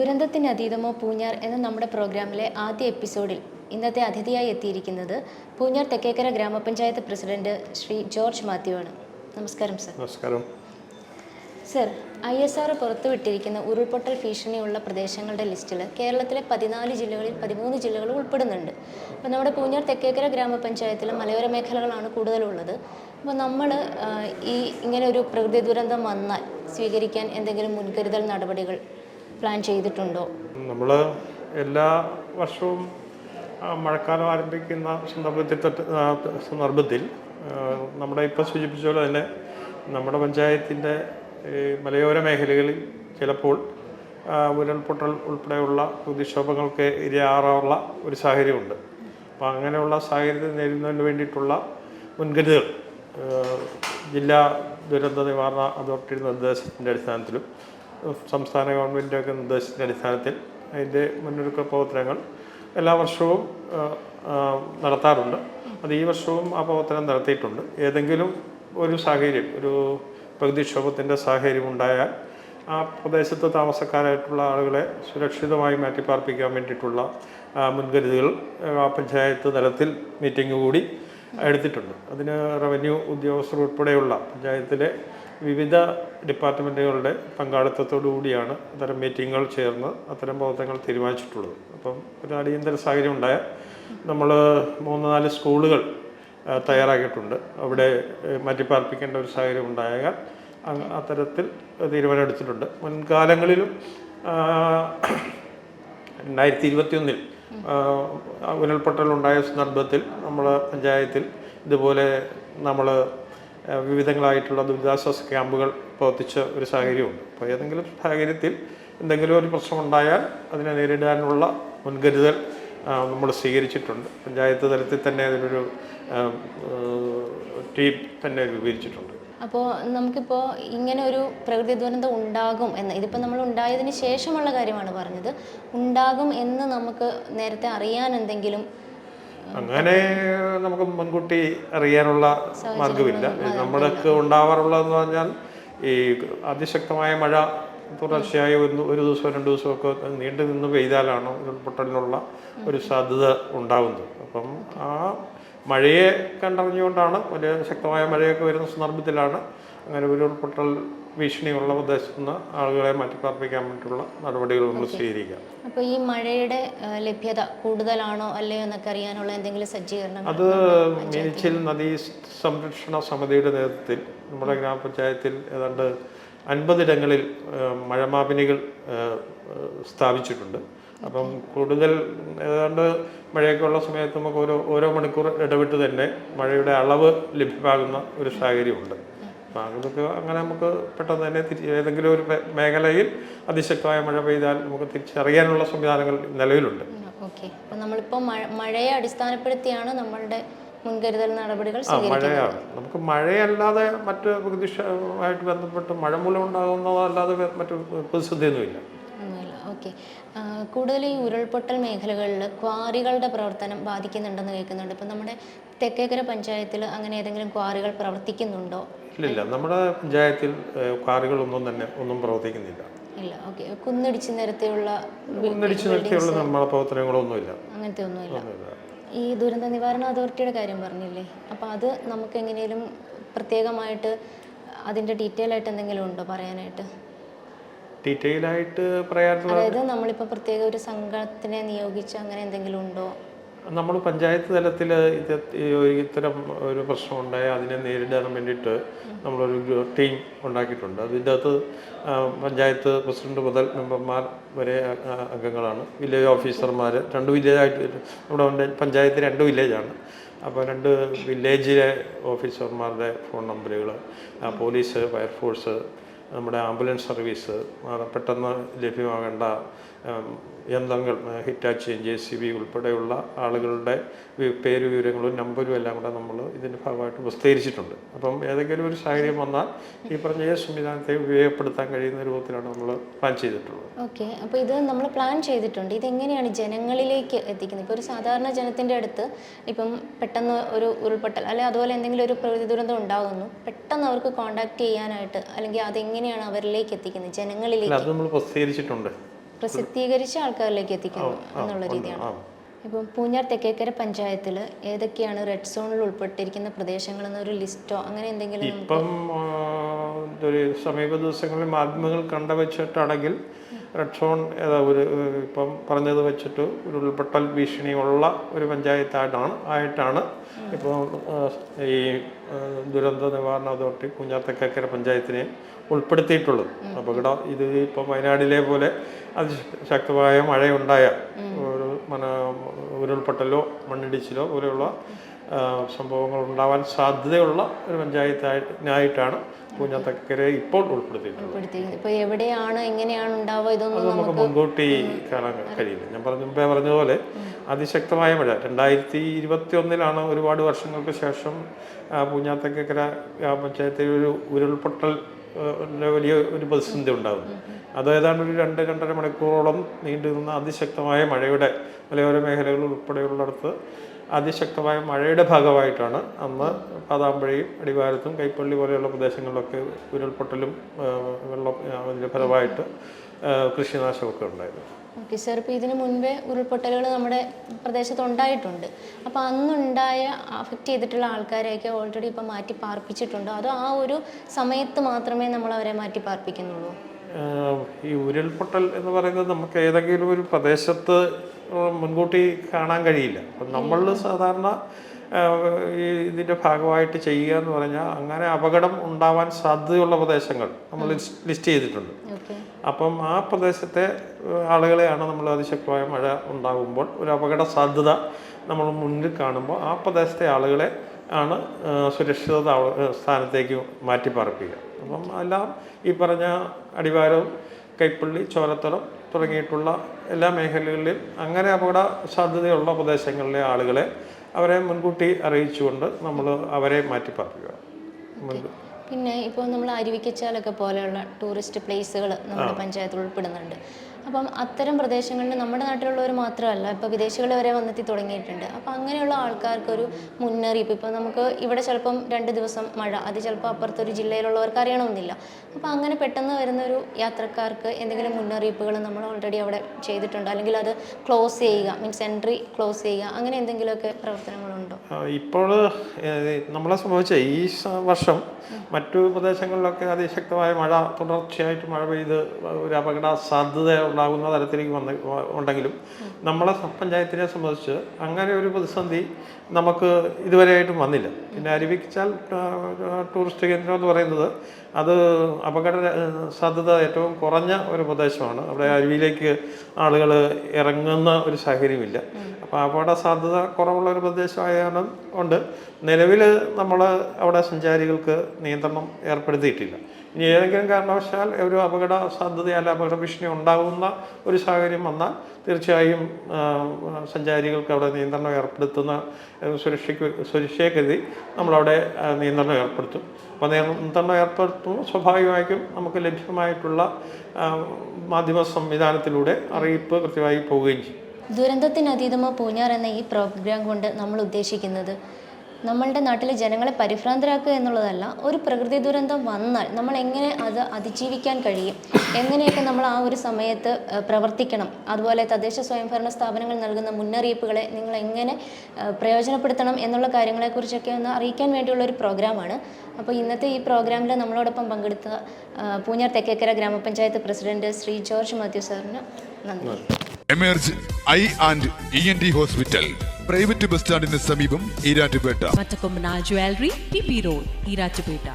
ദുരന്തത്തിന് അതീതമോ പൂഞ്ഞാർ എന്ന നമ്മുടെ പ്രോഗ്രാമിലെ ആദ്യ എപ്പിസോഡിൽ ഇന്നത്തെ അതിഥിയായി എത്തിയിരിക്കുന്നത് പൂഞ്ഞാർ തെക്കേക്കര ഗ്രാമപഞ്ചായത്ത് പ്രസിഡന്റ് ശ്രീ ജോർജ് മാത്യു ആണ്. നമസ്കാരം സർ. നമസ്കാരം. സർ ഐ എസ് ആർ പുറത്തുവിട്ടിരിക്കുന്ന ഉരുൾപൊട്ടൽ ഭീഷണിയുള്ള പ്രദേശങ്ങളുടെ ലിസ്റ്റിൽ കേരളത്തിലെ പതിനാല് ജില്ലകളിൽ പതിമൂന്ന് ജില്ലകൾ ഉൾപ്പെടുന്നുണ്ട്. അപ്പോൾ നമ്മുടെ പൂഞ്ഞാർ തെക്കേക്കര ഗ്രാമപഞ്ചായത്തിൽ മലയോര മേഖലകളാണ് കൂടുതലുള്ളത്. അപ്പോൾ നമ്മൾ ഈ ഇങ്ങനെ ഒരു പ്രകൃതി ദുരന്തം വന്നാൽ സ്വീകരിക്കാൻ എന്തെങ്കിലും മുൻകരുതൽ നടപടികൾ പ്ലാൻ ചെയ്തിട്ടുണ്ടോ? നമ്മൾ എല്ലാ വർഷവും മഴക്കാലം ആരംഭിക്കുന്ന സന്ദർഭത്തിൽ സന്ദർഭത്തിൽ നമ്മുടെ ഇപ്പോൾ സൂചിപ്പിച്ച പോലെ തന്നെ നമ്മുടെ പഞ്ചായത്തിന്റെ മലയോര മേഖലകളിൽ ചിലപ്പോൾ ഉരുൾപൊട്ടൽ ഉൾപ്പെടെയുള്ള പ്രതിക്ഷോഭങ്ങൾക്ക് ഇരയാറാറുള്ള ഒരു സാഹചര്യമുണ്ട്. അപ്പോൾ അങ്ങനെയുള്ള സാഹചര്യത്തെ നേരിടുന്നതിന് വേണ്ടിയിട്ടുള്ള മുൻകരുതൽ ജില്ലാ ദുരന്ത നിവാരണ അതോറിറ്റിയുടെ നിർദ്ദേശത്തിന്റെ അടിസ്ഥാനത്തിലും സംസ്ഥാന ഗവൺമെന്റൊക്കെ നിർദ്ദേശത്തിന്റെ അടിസ്ഥാനത്തിൽ അതിന്റെ മുന്നൊരുക്ക പ്രവർത്തനങ്ങൾ എല്ലാ വർഷവും നടത്താറുണ്ട്. അത് ഈ വർഷവും ആ പ്രവർത്തനം നടത്തിയിട്ടുണ്ട്. ഏതെങ്കിലും ഒരു സാഹചര്യം ഒരു പ്രകൃതിക്ഷോഭത്തിന്റെ സാഹചര്യം ഉണ്ടായാൽ ആ പ്രദേശത്ത് താമസക്കാരായിട്ടുള്ള ആളുകളെ സുരക്ഷിതമായി മാറ്റിപ്പാർപ്പിക്കാൻ വേണ്ടിയിട്ടുള്ള ആ, മുൻകരുതലുകൾ ആ, പഞ്ചായത്ത് തലത്തിൽ മീറ്റിംഗ് കൂടി എടുത്തിട്ടുണ്ട്. അതിന് റവന്യൂ ഉദ്യോഗസ്ഥർ ഉൾപ്പെടെയുള്ള പഞ്ചായത്തിലെ വിവിധ ഡിപ്പാർട്ട്മെന്റുകളുടെ പങ്കാളിത്തത്തോടു കൂടിയാണ് അത്തരം മീറ്റിങ്ങുകൾ ചേർന്ന് അത്തരം പ്രവർത്തനങ്ങൾ തീരുമാനിച്ചിട്ടുള്ളത്. അപ്പം ഒരു അടിയന്തര സാഹചര്യം ഉണ്ടായാൽ നമ്മൾ മൂന്ന് നാല് സ്കൂളുകൾ തയ്യാറാക്കിയിട്ടുണ്ട്. അവിടെ മാറ്റിപ്പാർപ്പിക്കേണ്ട ഒരു സാഹചര്യം ഉണ്ടായാൽ അത്തരത്തിൽ അത്തരത്തിൽ തീരുമാനമെടുത്തിട്ടുണ്ട്. മുൻകാലങ്ങളിലും രണ്ടായിരത്തി ഇരുപത്തിയൊന്നിൽ ഉരുൾപൊട്ടലുണ്ടായ സന്ദർഭത്തിൽ നമ്മൾ പഞ്ചായത്തിൽ ഇതുപോലെ നമ്മൾ വിവിധങ്ങളായിട്ടുള്ള ദുരിതാശ്വാസ ക്യാമ്പുകൾ പ്രവർത്തിച്ച ഒരു സാഹചര്യമുണ്ട്. അപ്പോൾ ഏതെങ്കിലും സാഹചര്യത്തിൽ എന്തെങ്കിലും ഒരു പ്രശ്നമുണ്ടായാൽ അതിനെ നേരിടാനുള്ള മുൻകരുതൽ നമ്മൾ സ്വീകരിച്ചിട്ടുണ്ട്. പഞ്ചായത്ത് തലത്തിൽ തന്നെ അതിനൊരു ടീം തന്നെ രൂപീകരിച്ചിട്ടുണ്ട്. അപ്പോൾ നമുക്കിപ്പോൾ ഇങ്ങനെ ഒരു പ്രകൃതി ദുരന്തം ഉണ്ടാകും എന്ന് ഇതിപ്പോൾ നമ്മൾ ഉണ്ടായതിന് ശേഷമുള്ള കാര്യമാണ് പറഞ്ഞത്. ഉണ്ടാകും എന്ന് നമുക്ക് നേരത്തെ അറിയാൻ എന്തെങ്കിലും അങ്ങനെ നമുക്ക് മുൻകൂട്ടി അറിയാനുള്ള മാർഗമില്ല നമ്മുടെയൊക്കെ ഉണ്ടാവാറുള്ളതെന്ന് പറഞ്ഞാൽ ഈ അതിശക്തമായ മഴ തുടർച്ചയായി ഒരു ഒരു ദിവസം രണ്ട് ദിവസമൊക്കെ നീണ്ടു നിന്ന് പെയ്താലാണ് ഉരുൾപൊട്ടലിനുള്ള ഒരു സാധ്യത ഉണ്ടാകുന്നത് അപ്പം ആ മഴയെ കണ്ടറിഞ്ഞുകൊണ്ടാണ് വലിയ ശക്തമായ മഴയൊക്കെ വരുന്ന സന്ദർഭത്തിലാണ് അങ്ങനെ ഒരു ഉരുൾപൊട്ടൽ ഭീഷണിയുള്ള ഉള്ള നിന്ന് ആളുകളെ മാറ്റിപ്പാർപ്പിക്കാൻ വേണ്ടിയിട്ടുള്ള നടപടികൾ നമ്മൾ സ്വീകരിക്കാം. അപ്പോൾ ഈ മഴയുടെ ലഭ്യത കൂടുതലാണോ അല്ലയോ എന്നൊക്കെ അറിയാനുള്ള എന്തെങ്കിലും സജ്ജീകരണം അത് മീനച്ചിൽ നദീ സംരക്ഷണ സമിതിയുടെ നേതൃത്വത്തിൽ നമ്മുടെ ഗ്രാമപഞ്ചായത്തിൽ ഏതാണ്ട് അൻപതിടങ്ങളിൽ മഴമാപിനികൾ സ്ഥാപിച്ചിട്ടുണ്ട്. അപ്പം കൂടുതൽ ഏതാണ്ട് മഴയൊക്കെ ഉള്ള സമയത്ത് നമുക്ക് ഓരോ ഓരോ മണിക്കൂർ ഇടവിട്ട് തന്നെ മഴയുടെ അളവ് ലഭ്യമാകുന്ന ഒരു സാഹചര്യമുണ്ട്. അപ്പം അതൊക്കെ അങ്ങനെ നമുക്ക് പെട്ടെന്ന് തന്നെ തിരിച്ച് ഏതെങ്കിലും ഒരു മേഖലയിൽ അതിശക്തമായ മഴ പെയ്താൽ നമുക്ക് തിരിച്ചറിയാനുള്ള സംവിധാനങ്ങൾ നിലവിലുണ്ട്. ഓക്കെ. അപ്പോൾ നമ്മളിപ്പോൾ മഴ മഴയെ അടിസ്ഥാനപ്പെടുത്തിയാണ് നമ്മളുടെ മുൻകരുതൽ നടപടികൾ മഴയാണ്. നമുക്ക് മഴയല്ലാതെ മറ്റ് പ്രതിഷ്ഠമായിട്ട് ബന്ധപ്പെട്ട് മഴ മൂലം ഉണ്ടാകുന്നതല്ലാതെ മറ്റു പ്രതിസന്ധിയൊന്നുമില്ല. ഓക്കെ. കൂടുതൽ ഈ ഉരുൾപൊട്ടൽ മേഖലകളിൽ ക്വാറികളുടെ പ്രവർത്തനം ബാധിക്കുന്നുണ്ടെന്ന് കേൾക്കുന്നുണ്ട്. ഇപ്പം നമ്മുടെ തെക്കേക്കര പഞ്ചായത്തിൽ അങ്ങനെ ഏതെങ്കിലും ക്വാറികൾ പ്രവർത്തിക്കുന്നുണ്ടോ? ഇല്ല നമ്മുടെ പഞ്ചായത്തിൽ ക്വാറികളൊന്നും തന്നെ ഒന്നും പ്രവർത്തിക്കുന്നില്ല. ഇല്ല. ഓക്കെ. കുന്നിടിച്ച് നിരത്തിയുള്ള ബി- നിരത്തിയുള്ള നിർമ്മാണ പ്രവർത്തനങ്ങളൊന്നുമില്ല. അങ്ങനത്തെ ഒന്നുമില്ല. ഈ ദുരന്ത നിവാരണ അതോറിറ്റിയുടെ കാര്യം പറഞ്ഞില്ലേ? അപ്പോൾ അത് നമുക്ക് എങ്ങനെയും പ്രത്യേകമായിട്ട് അതിന്റെ ഡീറ്റെയിൽ ആയിട്ട് എന്തെങ്കിലും ഉണ്ടോ പറയാനായിട്ട്? ഡീറ്റെയിൽ ആയിട്ട് പറയാനുള്ള അതായത് നമ്മളിപ്പോൾ പ്രത്യേക ഒരു സംഘത്തിനെ നിയോഗിച്ച് അങ്ങനെ എന്തെങ്കിലും ഉണ്ടോ? നമ്മൾ പഞ്ചായത്ത് തലത്തിൽ ഇത് ഇത്തരം ഒരു പ്രശ്നം ഉണ്ടായാൽ അതിനെ നേരിടാൻ വേണ്ടിയിട്ട് നമ്മളൊരു ടീം ഉണ്ടാക്കിയിട്ടുണ്ട്. അതിന്റെ അകത്ത് പഞ്ചായത്ത് പ്രസിഡന്റ് മുതൽ മെമ്പർമാർ വരെ അംഗങ്ങളാണ്. വില്ലേജ് ഓഫീസർമാർ രണ്ട് വില്ലേജായിട്ട് നമ്മുടെ പഞ്ചായ- പഞ്ചായത്ത് രണ്ട് വില്ലേജാണ്. അപ്പോൾ രണ്ട് വില്ലേജിലെ ഓഫീസർമാരുടെ ഫോൺ നമ്പറുകൾ പോലീസ് ഫയർഫോഴ്സ് നമ്മുടെ ആംബുലൻസ് സർവീസ് പെട്ടെന്ന് ലഭ്യമാകേണ്ട യന്ത്രങ്ങൾ ഹിറ്റാച്ചി ജെ സി ബി ഉൾപ്പെടെയുള്ള ആളുകളുടെ പേര് വിവരങ്ങളും നമ്പരും എല്ലാം കൂടെ നമ്മൾ ഇതിന്റെ ഭാഗമായിട്ട് പ്രസിദ്ധീകരിച്ചിട്ടുണ്ട് അപ്പം ഏതെങ്കിലും ഒരു സാഹചര്യം വന്നാൽ ഈ പറഞ്ഞ ഈ സംവിധാനത്തെ ഉപയോഗപ്പെടുത്താൻ കഴിയുന്ന രൂപത്തിലാണ് നമ്മൾ പ്ലാൻ ചെയ്തിട്ടുള്ളത്. ഓക്കെ. അപ്പോൾ ഇത് നമ്മൾ പ്ലാൻ ചെയ്തിട്ടുണ്ട്. ഇതെങ്ങനെയാണ് ജനങ്ങളിലേക്ക് എത്തിക്കുന്നത്? ഇപ്പോൾ ഒരു സാധാരണ ജനത്തിന്റെ അടുത്ത് ഇപ്പം പെട്ടെന്ന് ഒരു ഉരുൾപൊട്ടൽ അല്ലെങ്കിൽ അതുപോലെ എന്തെങ്കിലും ഒരു പ്രകൃതി ദുരന്തം ഉണ്ടാകുന്നു പെട്ടെന്ന് അവർക്ക് കോൺടാക്ട് ചെയ്യാനായിട്ട് അല്ലെങ്കിൽ അതെങ്ങനെയാണ് അവരിലേക്ക് എത്തിക്കുന്നത്? ജനങ്ങളിലേക്ക് അത് നമ്മൾ പ്രസിദ്ധീകരിച്ചിട്ടുണ്ട്. പ്രസിദ്ധീകരിച്ച് ആൾക്കാരിലേക്ക് എത്തിക്കുന്നു എന്നുള്ള രീതിയാണ്. ഇപ്പം പൂഞ്ഞാർ തെക്കേക്കര പഞ്ചായത്തിൽ ഏതൊക്കെയാണ് റെഡ് സോണിൽ ഉൾപ്പെട്ടിരിക്കുന്ന പ്രദേശങ്ങൾ എന്നൊരു ലിസ്റ്റോ അങ്ങനെ എന്തെങ്കിലും ഇപ്പം ഒരു സമീപ ദിവസങ്ങളിൽ മാധ്യമങ്ങൾ കണ്ട വെച്ചിട്ടാണെങ്കിൽ റെഡ് സോൺ ഏതാ ഒരു ഇപ്പം പറഞ്ഞത് വെച്ചിട്ട് ഒരു ഉൾപ്പെട്ടൽ ഭീഷണിയുള്ള ഒരു പഞ്ചായത്തായിട്ടാണ് ആയിട്ടാണ് ഇപ്പോൾ ഈ ദുരന്ത നിവാരണ അതോറിറ്റി കുഞ്ഞാത്തക്കര പഞ്ചായത്തിനെ ഉൾപ്പെടുത്തിയിട്ടുള്ളത്. അപകട ഇത് ഇപ്പം വയനാടിലെ പോലെ അതിശക്തമായ മഴയുണ്ടായ ഒരു മന ഉരുൾപൊട്ടലോ മണ്ണിടിച്ചിലോ പോലെയുള്ള സംഭവങ്ങൾ ഉണ്ടാവാൻ സാധ്യതയുള്ള ഒരു പഞ്ചായത്തായിട്ടായിട്ടാണ് പൂഞ്ഞാത്തക്കരെ ഇപ്പോൾ ഉൾപ്പെടുത്തിയിട്ടുള്ളത്. ഇപ്പോൾ എവിടെയാണ് എങ്ങനെയാണ് ഉണ്ടാവുക ഇതൊന്നും നമുക്ക് മുൻകൂട്ടി കാണാൻ കഴിയില്ല ഞാൻ പറഞ്ഞ മുമ്പേ പറഞ്ഞതുപോലെ അതിശക്തമായ മഴ. രണ്ടായിരത്തി ഇരുപത്തി ഒന്നിലാണ് ഒരുപാട് വർഷങ്ങൾക്ക് ശേഷം പൂഞ്ഞാത്തക്കര ഗ്രാമപഞ്ചായത്തിൽ ഒരു ഉരുൾപൊട്ടൽ വലിയ ഒരു പ്രതിസന്ധി ഉണ്ടാകുന്നു. അത് ഏതാണ്ട് ഒരു രണ്ട് രണ്ടര മണിക്കൂറോളം നീണ്ടു നിന്ന അതിശക്തമായ മഴയുടെ മലയോര മേഖലകൾ ഉൾപ്പെടെയുള്ളിടത്ത് അതിശക്തമായ മഴയുടെ ഭാഗമായിട്ടാണ് അന്ന് പാതാമ്പഴിയും അടിവാരത്തും കൈപ്പള്ളി പോലെയുള്ള പ്രദേശങ്ങളിലൊക്കെ ഉരുൾപൊട്ടലും വെള്ളം അതിന്റെ ഫലമായിട്ട് കൃഷിനാശമൊക്കെ ഉണ്ടായിരുന്നു. Okay sir. ഇപ്പോൾ ഇതിനു മുൻപേ ഉരുൾപൊട്ടലുകൾ നമ്മുടെ പ്രദേശത്ത് ഉണ്ടായിട്ടുണ്ട്. അപ്പോൾ അന്നുണ്ടായ അഫക്റ്റ് ചെയ്തിട്ടുള്ള ആൾക്കാരെയൊക്കെ ഓൾറെഡി ഇപ്പോൾ മാറ്റി പാർപ്പിച്ചിട്ടുണ്ടോ? അതോ ആ ഒരു സമയത്ത് മാത്രമേ നമ്മൾ അവരെ മാറ്റി പാർപ്പിക്കുന്നുള്ളൂ? ഈ ഉരുൾപൊട്ടൽ എന്ന് പറയുന്നത് നമുക്ക് ഏതെങ്കിലും ഒരു പ്രദേശത്ത് മുൻകൂട്ടി കാണാൻ കഴിയില്ല. അപ്പം നമ്മൾ സാധാരണ ഈ ഇതിന്റെ ഭാഗമായിട്ട് ചെയ്യുക എന്ന് പറഞ്ഞാൽ അങ്ങനെ അപകടം ഉണ്ടാവാൻ സാധ്യതയുള്ള പ്രദേശങ്ങൾ നമ്മൾ ലിസ്റ്റ് ചെയ്തിട്ടുണ്ട്. അപ്പം ആ പ്രദേശത്തെ ആളുകളെയാണ് നമ്മൾ അതിശക്തമായ മഴ ഉണ്ടാകുമ്പോൾ ഒരു അപകട സാധ്യത നമ്മൾ മുന്നിൽ കാണുമ്പോൾ ആ പ്രദേശത്തെ ആളുകളെ ആണ് സുരക്ഷിത സ്ഥാനത്തേക്ക് മാറ്റി പാർപ്പിക്കുക അപ്പം എല്ലാം ഈ പറഞ്ഞ അടിവാരവും കൈപ്പള്ളി ചോരത്തളം തുടങ്ങിയിട്ടുള്ള എല്ലാ മേഖലകളിലും അങ്ങനെ അപകട സാധ്യതയുള്ള പ്രദേശങ്ങളിലെ ആളുകളെ അവരെ മുൻകൂട്ടി അറിയിച്ചുകൊണ്ട് നമ്മൾ അവരെ മാറ്റി പാർപ്പിക്കുക മുൻപ് പിന്നെ ഇപ്പോൾ നമ്മൾ അരുവിക്കച്ചാലൊക്കെ പോലെയുള്ള ടൂറിസ്റ്റ് പ്ലേസുകൾ നമ്മുടെ പഞ്ചായത്തിൽ ഉൾപ്പെടുന്നുണ്ട്. അപ്പം അത്തരം പ്രദേശങ്ങളിൽ നമ്മുടെ നാട്ടിലുള്ളവർ മാത്രമല്ല ഇപ്പോൾ വിദേശികൾ വരെ വന്നെത്തി തുടങ്ങിയിട്ടുണ്ട്. അപ്പോൾ അങ്ങനെയുള്ള ആൾക്കാർക്കൊരു മുന്നറിയിപ്പ് ഇപ്പോൾ നമുക്ക് ഇവിടെ ചിലപ്പം രണ്ട് ദിവസം മഴ അത് ചിലപ്പോൾ അപ്പുറത്തൊരു ജില്ലയിലുള്ളവർക്ക് അറിയണമെന്നില്ല. അപ്പോൾ അങ്ങനെ പെട്ടെന്ന് വരുന്ന ഒരു യാത്രക്കാർക്ക് എന്തെങ്കിലും മുന്നറിയിപ്പുകൾ നമ്മൾ ഓൾറെഡി അവിടെ ചെയ്തിട്ടുണ്ട്. അല്ലെങ്കിൽ അത് ക്ലോസ് ചെയ്യുക മീൻസ് എൻട്രി ക്ലോസ് ചെയ്യുക അങ്ങനെ എന്തെങ്കിലുമൊക്കെ പ്രവർത്തനങ്ങളുണ്ടോ. ഇപ്പോൾ നമ്മളെ സംബന്ധിച്ച് ഈ വർഷം മറ്റു പ്രദേശങ്ങളിലൊക്കെ അതിശക്തമായ മഴ തുടർച്ചയായിട്ട് മഴ പെയ്ത് ഒരു അപകട സാധ്യത ഉണ്ടാകുന്ന തരത്തിലേക്ക് വന്ന് ഉണ്ടെങ്കിലും നമ്മളെ പഞ്ചായത്തിനെ സംബന്ധിച്ച് അങ്ങനെ ഒരു പ്രതിസന്ധി നമുക്ക് ഇതുവരെയായിട്ടും വന്നില്ല. പിന്നെ അരുവിച്ചാൽ ടൂറിസ്റ്റ് കേന്ദ്രം എന്ന് പറയുന്നത് അത് അപകട സാധ്യത ഏറ്റവും കുറഞ്ഞ ഒരു പ്രദേശമാണ്. അവിടെ അരുവിയിലേക്ക് ആളുകൾ ഇറങ്ങുന്ന ഒരു സാഹചര്യമില്ല. അപ്പോൾ അപകട സാധ്യത കുറവുള്ള ഒരു പ്രദേശമായാലും ഉണ്ട്. നിലവിൽ നമ്മൾ അവിടെ സഞ്ചാരികൾക്ക് നിയന്ത്രണം ഏർപ്പെടുത്തിയിട്ടില്ല. ഇനി ഏതെങ്കിലും കാരണവശാൽ ഒരു അപകട സാധ്യത അല്ല അപകട ഭീഷണി ഉണ്ടാകുന്ന ഒരു സാഹചര്യം വന്നാൽ തീർച്ചയായും സഞ്ചാരികൾക്ക് അവിടെ നിയന്ത്രണം ഏർപ്പെടുത്തുന്ന സുരക്ഷയ്ക്ക് സുരക്ഷയെ കരുതി നമ്മളവിടെ നിയന്ത്രണം ഏർപ്പെടുത്തും. അപ്പോൾ നിയന്ത്രണം ഏർപ്പെടുത്തുമ്പോൾ സ്വാഭാവികമായിട്ടും നമുക്ക് ലഭ്യമായിട്ടുള്ള മാധ്യമ സംവിധാനത്തിലൂടെ അറിയിപ്പ് കൃത്യമായി പോവുകയും ചെയ്യും. ദുരന്തത്തിനതീതമോ പൂഞ്ഞാർ എന്ന ഈ പ്രോഗ്രാം കൊണ്ട് നമ്മൾ ഉദ്ദേശിക്കുന്നത് നമ്മളുടെ നാട്ടിലെ ജനങ്ങളെ പരിഭ്രാന്തരാക്കുക എന്നുള്ളതല്ല ഒരു പ്രകൃതി ദുരന്തം വന്നാൽ നമ്മൾ എങ്ങനെ അത് അതിജീവിക്കാൻ കഴിയും? എങ്ങനെയൊക്കെ നമ്മൾ ആ ഒരു സമയത്ത് പ്രവർത്തിക്കണം? അതുപോലെ തദ്ദേശ സ്വയംഭരണ സ്ഥാപനങ്ങൾ നൽകുന്ന മുന്നറിയിപ്പുകളെ നിങ്ങൾ എങ്ങനെ പ്രയോജനപ്പെടുത്തണം എന്നുള്ള കാര്യങ്ങളെക്കുറിച്ചൊക്കെ ഒന്ന് അറിയിക്കാൻ വേണ്ടിയുള്ള ഒരു പ്രോഗ്രാമാണ്. അപ്പോൾ ഇന്നത്തെ ഈ പ്രോഗ്രാമിൽ നമ്മളോടൊപ്പം പങ്കെടുത്ത പൂഞ്ഞാർ തെക്കേക്കര ഗ്രാമപഞ്ചായത്ത് പ്രസിഡന്റ് ശ്രീ ജോർജ് മാത്യു സാറിന് നന്ദി. Emerge I and E N D hospital. Private bus സ്റ്റാൻഡിന് സമീപം Erattupetta. Jewellery P P road Erattupetta.